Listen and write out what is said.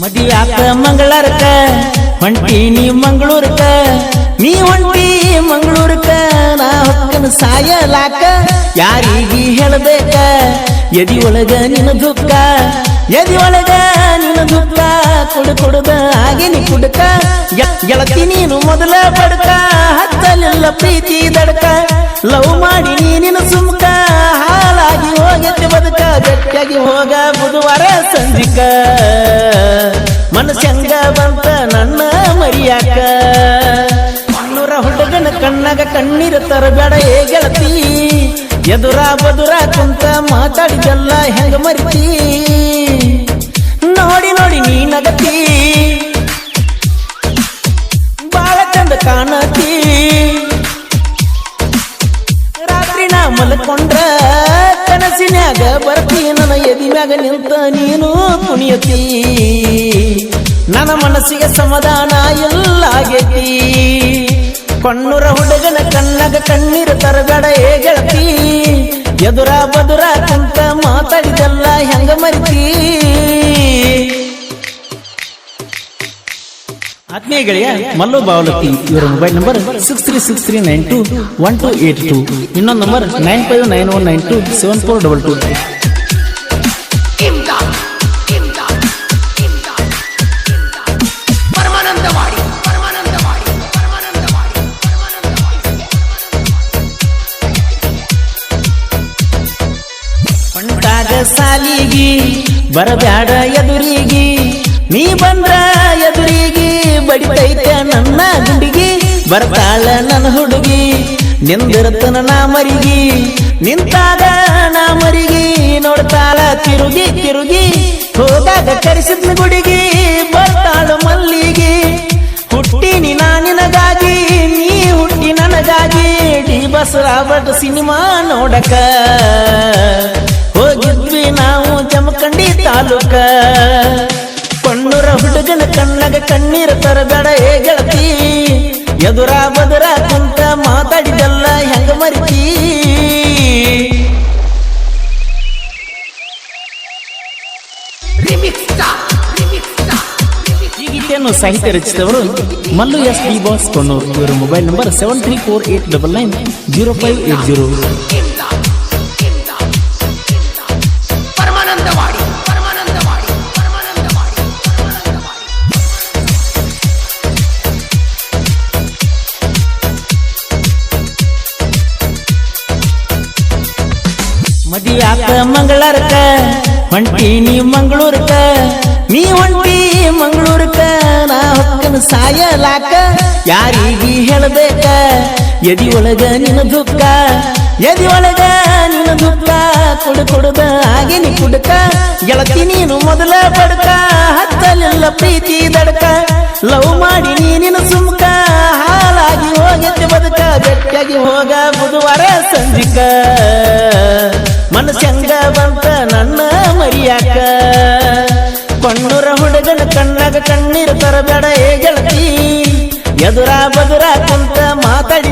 ಮದಿ ಆತ ಮಂಗಳಾರಕ ಹೊಂಟೀನಿ ಮಂಗಳೂರಕ ನೀ ಹೊಂಟಿ ಮಂಗಳೂರಕ ನಾ ಹೊಕ್ಕನ ಸಾಯಲಾಕ. ಯಾರಿಗಿ ಹೇಳಬೇಕ ಎದಿ ಒಳಗ ನಿನ್ನ ದುಃಖ. ಎದಿ ಒಳಗ ನಿನ್ನ ದುಃಖ, ಕುಡು ಕುಡುದ ಆಗಿನಿ ಕುಡಕ. ಗೆಳತಿ ನೀನು ಮೊದಲ ಬಡಕ, ಹತ್ತಲೆಲ್ಲ ಪ್ರೀತಿ ದಡಕ. ಲವ್ ಮಾಡಿ ನೀನಿನ ಸುಮ್ಕ ಹಾಲಾಗಿ ಹೋಗತ್ತೆ ಬದುಕ, ಗಟ್ಟಿಯಾಗಿ ಹೋಗ ಬುಧವಾರ ಸಂಜಿಕ. ತರಬೇಡ ಏ ಗೆಳತಿ. ಎದುರ ಬದುರ ಕುಂತ ಮಾತಾಡಿದೆಲ್ಲ ಹೆಂಗ ಮರಿತಿ. ನೋಡಿ ನೋಡಿ ನೀ ನಗತಿ. ಬಾಳ ಚಂದ ಕಾಣತಿ. ರಾತ್ರಿ ನಾ ಮಲ್ಕೊಂಡ್ರ ಕನಸಿನ್ಯಾಗ ಬರ್ತಿ. ನನ್ನ ಎದಿ ಮ್ಯಾಗ ನಿಂತ ನೀನು ಕುಣಿಯತಿ. ನನ್ನ ಮನಸ್ಸಿಗೆ ಸಮಾಧಾನ ಎಲ್ಲ ಆಗೈತಿ. ಕಣ್ಣುರ ಹುಡುಗನ ಕಣ್ಣಗ ಕಣ್ಣೀರು ತರಗಡ ಏ ಗೆಳತಿ. ಎದುರ ಬದುರ ಕಂತ ಮಾತಾಡಿದಲ್ಲ ಹೆಂಗ ಮರಿತಿ. ಆತ್ಮೀಯ ಗೆಳೆಯ, ಮಲ್ಲು ಬಾವಲಕ್ಕಿ, ಇವರ mobile number six three six three nine two one two eight two ಇನ್ನೊಂದು number nine five nine one nine two seven four double two ಹೊಂಟಾಗ ಸಾಲಿಗಿ, ಬರಬ್ಯಾಡ ಎದುರಿಗಿ. ನೀ ಬಂದ್ರ ಎದುರಿಗಿ, ಬಡಿತೈತೆ ನನ್ನ ಗುಂಡಿಗಿ. ಬರ್ತಾಳ ನನ್ನ ಹುಡುಗಿ, ನಿಂದಿರ್ತನ ನಾ ಮರಿಗಿ. ನಿಂತಾಗ ನಾ ಮರಿಗಿ, ನೋಡ್ತಾಳ ತಿರುಗಿ ತಿರುಗಿ. ಹೋದಾಗ ಕರೆಸಿದ್ನ ಗುಡಿಗಿ, ಬರ್ತಾಳು ಮಲ್ಲಿಗಿ. ಹುಟ್ಟಿನಿ ನಾ ನಿನಗಾಗಿ, ನೀ ಹುಟ್ಟಿ ನನಗಾಗಿ. ಡಿ ಬಸ್ ರಾಬರ್ಟ್ ಸಿನಿಮಾ ನೋಡಕ. ತಾಲೂಕ. ಕಣ್ಣುರ ಹುಡುಗನ ಕಣ್ಣಗ ಕಣ್ಣೀರ ತರಬೇಡ ಏ ಗೆಳತಿ. ಎದುರ ಬದುರ ಕುಂತ ಮಾತಾಡಿದಲ್ಲ ಹೆಂಗ ಮರಿತಿ. ಗೀತೆಯನ್ನು ಸಾಹಿತ್ಯ ರಚಿಸಿದವರು ಮಲ್ಲು ಎಸ್ ಡಿ ಬಾಸ್ ಕೊಣ್ಣೂರು ಇವರ mobile number seven three four eight double nine zero five eight zero ಮದಿ ಆತ ಮಂಗಳಾರಕ ನೀ ಮಂಗಳೂರಕ ನೀ ಹೊಂಟಿ ಮಂಗಳೂರಕ ನಾ ಹೊಕ್ಕನ ಸಾಯಲಾಕ? ಯಾರಿಗಿ ಹೇಳಬೇಕ? ಎದಿ ಒಳಗ ನಿನ್ನ ದುಃಖ? ಎದಿ ಒಳಗ ನಿನ್ನ ದುಃಖ? ಕುಡು ಕುಡುದ ಆಗಿನಿ ಕುಡಕ? ಗೆಳತಿ ನೀನು ಮೊದಲ ಬಡಕ? ಹತ್ತಲಿಲ್ಲ ಪ್ರೀತಿ ದಡಕ? ಲವ್ ಮಾಡಿ ನೀನಿನ ಸುಮ್ಕ? ಹಾಲಾಗಿ ಹೋಗತ್ತೆ ಬದುಕ? ಗಟ್ಟಿಯಾಗಿ ಹೋಗ ಬುಧವಾರ ಸಂಜಿಕ? ಮನಸ್ಸಂಗ ಬಂತ ನನ್ನ ಮರಿಯಾಕ. ಕಣ್ಣೂರ ಹುಡುಗನ ಕಣ್ಣಾಗ ಕಣ್ಣೀರು ತರಬೇಡ ಏ ಎದುರ ಬದುರ ಕುಂತ ಮಾತಾಡಿ